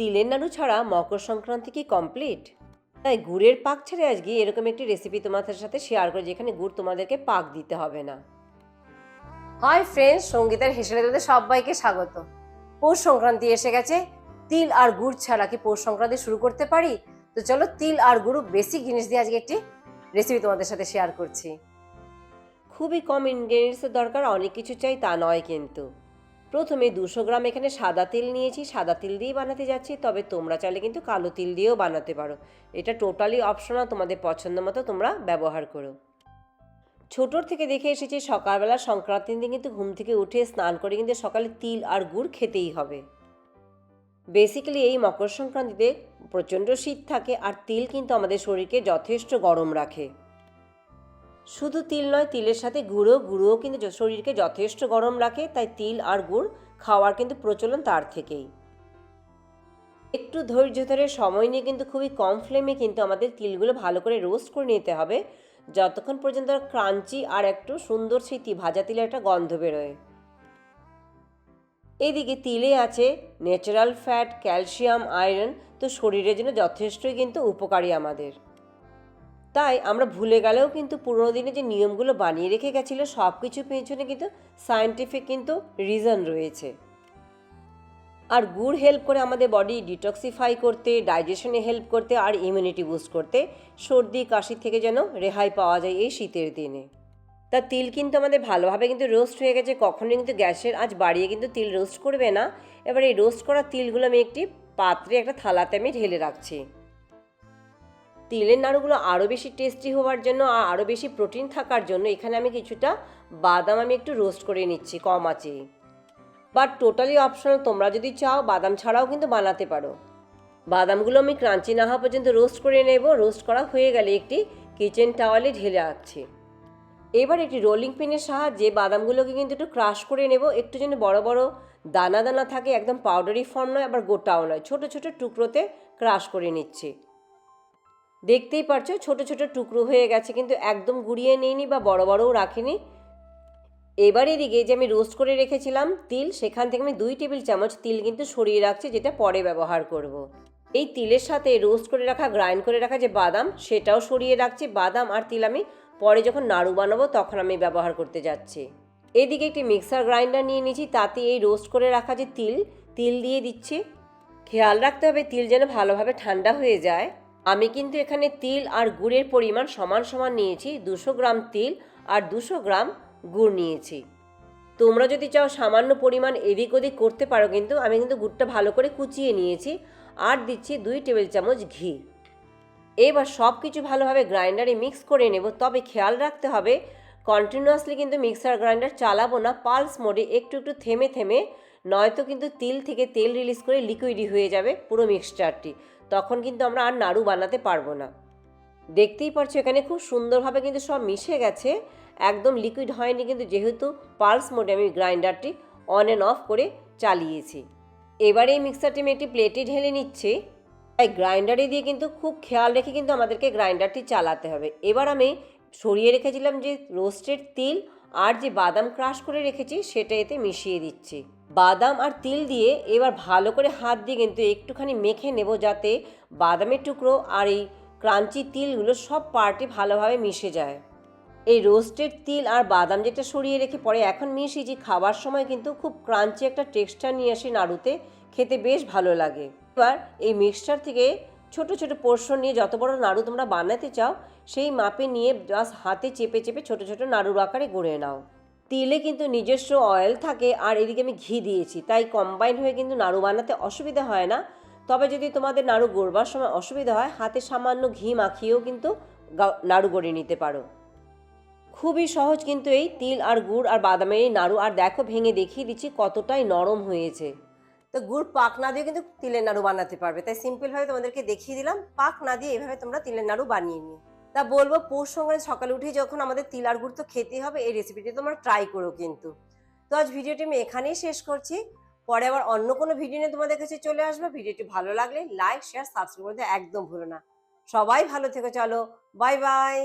তিলের নাড়ু ছাড়া মকর সংক্রান্তি কি কমপ্লিট তাই গুড়ের পাক ছেড়ে আজকে এরকম একটি রেসিপি তোমাদের সাথে শেয়ার করে যেখানে গুড় তোমাদেরকে পাক দিতে হবে না। হাই ফ্রেন্ডস সঙ্গীতার হেসেলে তাদের সবাইকে স্বাগত। পৌষ সংক্রান্তি এসে গেছে। তিল আর গুড় ছাড়া কি পৌষ সংক্রান্তি শুরু করতে পারি? তো চলো তিল আর গুড় বেসিক জিনিস দিয়ে আজকে একটি রেসিপি তোমাদের সাথে শেয়ার করছি। খুবই কম ইনগ্রেডিয়েন্টসের দরকার, অনেক কিছু চাই তা নয় কিন্তু। প্রথমে দুশো গ্রাম এখানে সাদা তিল নিয়েছি, সাদা তিল দিয়েই বানাতে যাচ্ছি, তবে তোমরা চাইলে কিন্তু কালো তিল দিয়েও বানাতে পারো। এটা টোটালি অপশনাল, তোমাদের পছন্দ মতো তোমরা ব্যবহার করো। ছোটোর থেকে দেখে এসেছি, সকালবেলা সংক্রান্তির দিন কিন্তু ঘুম থেকে উঠে স্নান করে কিন্তু সকালে তিল আর গুড় খেতেই হবে। বেসিক্যালি এই মকর সংক্রান্তিতে প্রচণ্ড শীত থাকে, আর তিল কিন্তু আমাদের শরীরকে যথেষ্ট গরম রাখে। শুধু তিল নয়, তিলের সাথে গুঁড়ো, গুঁড়োও কিন্তু শরীরকে যথেষ্ট গরম রাখে, তাই তিল আর গুড় খাওয়ার কিন্তু প্রচলন তার থেকেই। একটু ধৈর্য ধরে সময় নিয়ে কিন্তু খুবই কম ফ্লেমে কিন্তু আমাদের তিলগুলো ভালো করে রোস্ট করে নিতে হবে। যতক্ষণ পর্যন্ত ক্রাঞ্চি আর একটু সুন্দর সেই ভাজা তিলের একটা গন্ধ বেরোয়। এদিকে তিলে আছে ন্যাচারাল ফ্যাট ক্যালসিয়াম আয়রন তো শরীরের জন্য যথেষ্টই কিন্তু উপকারী আমাদের। তাই আমরা ভুলে গেলেও কিন্তু পুরোনো দিনে যে নিয়মগুলো বানিয়ে রেখে গেছিল সব কিছু পেছনে কিন্তু সায়েন্টিফিক কিন্তু রিজন রয়েছে। আর গুড় হেল্প করে আমাদের বডি ডিটক্সিফাই করতে ডাইজেশনে হেল্প করতে, আর ইমিউনিটি বুস্ট করতে, সর্দি, কাশি থেকে যেন রেহাই পাওয়া যায় এই শীতের দিনে। তা তিল কিন্তু আমাদের ভালোভাবে কিন্তু রোস্ট হয়ে গেছে, কখনোই কিন্তু গ্যাসের আজ বাড়িয়ে কিন্তু তিল রোস্ট করবে না। এবার এই রোস্ট করা তিলগুলো আমি একটি পাত্রে, একটা থালাতে আমি ঢেলে রাখছি। তিলের নাড়ুগুলো আরও বেশি টেস্টি হওয়ার জন্য আর আরও বেশি প্রোটিন থাকার জন্য এখানে আমি কিছুটা বাদাম আমি একটু রোস্ট করে নিচ্ছি কম আছে। বাট টোটালি অপশনাল তোমরা যদি চাও, বাদাম ছাড়াও কিন্তু বানাতে পারো। বাদামগুলো আমি ক্রাঞ্চি না হওয়া পর্যন্ত রোস্ট করে নেব। রোস্ট করা হয়ে গেলে একটি কিচেন টাওয়ালে ঢেলে রাখছি। এবার একটি রোলিং পিনের সাহায্যে বাদামগুলোকে কিন্তু একটু ক্রাশ করে নেব। একটু যেন বড় বড় দানা দানা থাকে, একদম পাউডারি ফর্ম নয়, আবার গোটাও নয়। ছোট ছোট টুকরোতে ক্রাশ করে নিচ্ছি। দেখতেই পারছ, ছোট ছোট টুকরো হয়ে গেছে, কিন্তু একদম গুঁড়িয়ে নিইনি বা বড় বড়ও রাখিনি। এবার এদিকে যে আমি রোস্ট করে রেখেছিলাম তিল, সেখান থেকে আমি দুই টেবিল চামচ তিল কিন্তু সরিয়ে রাখছি, যেটা পরে ব্যবহার করব। এই তিলের সাথে রোস্ট করে রাখা, গ্রাইন্ড করে রাখা যে বাদাম, সেটাও সরিয়ে রাখছি। বাদাম আর তিল আমি পরে যখন নাড়ু বানাবো, তখন আমি ব্যবহার করতে যাচ্ছি। এদিকে একটি মিক্সার গ্রাইন্ডার নিয়ে নিয়েছি, তাতে এই রোস্ট করে রাখা যে তিল তিল দিয়ে দিচ্ছি। খেয়াল রাখতে হবে তিল যেন ভালোভাবে ঠান্ডা হয়ে যায়। আমি কিন্তু এখানে তিল আর গুড়ের পরিমাণ সমান সমান নিয়েছি, দুশো গ্রাম তিল আর দুশো গ্রাম গুড় নিয়েছি। তোমরা যদি চাও সামান্য পরিমাণ এদিক ওদিক করতে পারো কিন্তু, আমি কিন্তু গুড়টা ভালো করে কুচিয়ে নিয়েছি আর দিচ্ছি দুই টেবিল চামচ ঘি। এবার সব কিছু ভালোভাবে গ্রাইন্ডারে মিক্স করে নেব। তবে খেয়াল রাখতে হবে কন্টিনিউয়াসলি কিন্তু মিক্সার গ্রাইন্ডার চালাবো না পালস মোডে একটু একটু থেমে থেমে নয়তো কিন্তু তিল থেকে তেল রিলিজ করে লিকুইডই হয়ে যাবে পুরো মিক্সচারটি তখন কিন্তু আমরা আর নাড়ু বানাতে পারব না। দেখতেই পারছ এখানে খুব সুন্দরভাবে কিন্তু সব মিশে গেছে। একদম লিকুইড হয়নি কিন্তু যেহেতু পালস মোডে আমি গ্রাইন্ডারটি অন অ্যান্ড অফ করে চালিয়েছি। এবার এই মিক্সারটি আমি একটি প্লেটে ঢেলে নিচ্ছি। তাই গ্রাইন্ডারে দিয়ে কিন্তু খুব খেয়াল রেখে কিন্তু আমাদেরকে গ্রাইন্ডারটি চালাতে হবে। এবার আমি সরিয়ে রেখেছিলাম যে রোস্টেড তিল আর যে বাদাম ক্রাশ করে রেখেছি, সেটা এতে মিশিয়ে দিচ্ছি। বাদাম আর তিল দিয়ে এবার ভালো করে হাত দিয়ে কিন্তু একটুখানি মেখে নেব যাতে বাদামের টুকরো আর এই ক্রাঞ্চি তিলগুলো সব পার্টে ভালোভাবে মিশে যায়। এই রোস্টেড তিল আর বাদাম যেটা সরিয়ে রেখে পরে এখন মিশিয়েছি, খাবার সময় কিন্তু খুব ক্রাঞ্চি একটা টেক্সচার নিয়ে আসি নাড়ুতে, খেতে বেশ ভালো লাগে। এবার এই মিক্সচার থেকে ছোট ছোট পোর্শন নিয়ে যত বড় নাড়ু তোমরা বানাতে চাও, সেই মাপে নিয়ে জাস্ট হাতে চেপে চেপে ছোট ছোট নাড়ুর আকারে গড়ে নাও। তিলে কিন্তু নিজস্ব অয়েল থাকে আর এদিকে আমি ঘি দিয়েছি, তাই কম্বাইন হয়ে কিন্তু নাড়ু বানাতে অসুবিধা হয় না। তবে যদি তোমাদের নাড়ু গড়বার সময় অসুবিধা হয়, হাতে সামান্য ঘি মাখিয়েও কিন্তু নাড়ু গড়ে নিতে পারো। খুবই সহজ কিন্তু এই, তিল আর গুড় আর বাদামের এই নাড়ু, আর দেখো ভেঙে দেখিয়ে দিচ্ছি কতটাই নরম হয়েছে। তো গুড় পাক না দিয়ে কিন্তু তিলের নাড়ু বানাতে পারবে। তাই সিম্পলভাবে তোমাদেরকে দেখিয়ে দিলাম, পাক না দিয়ে এভাবে তোমরা তিলের নাড়ু বানিয়ে নিও। তা বলব, পৌষ সংক্রান্তি সকালে উঠে যখন আমাদের তিল আর গুড় তো খেতেই হবে, এই রেসিপিটি তোমরা ট্রাই করো কিন্তু। তো আজ ভিডিওটি আমি এখানেই শেষ করছি। পরে আবার অন্য কোনো ভিডিও নিয়ে তোমাদের কাছে চলে আসবে। ভিডিওটি ভালো লাগলে লাইক শেয়ার সাবস্ক্রাইব করতে একদম ভুলো না। সবাই ভালো থেকো, চলো বাই বাই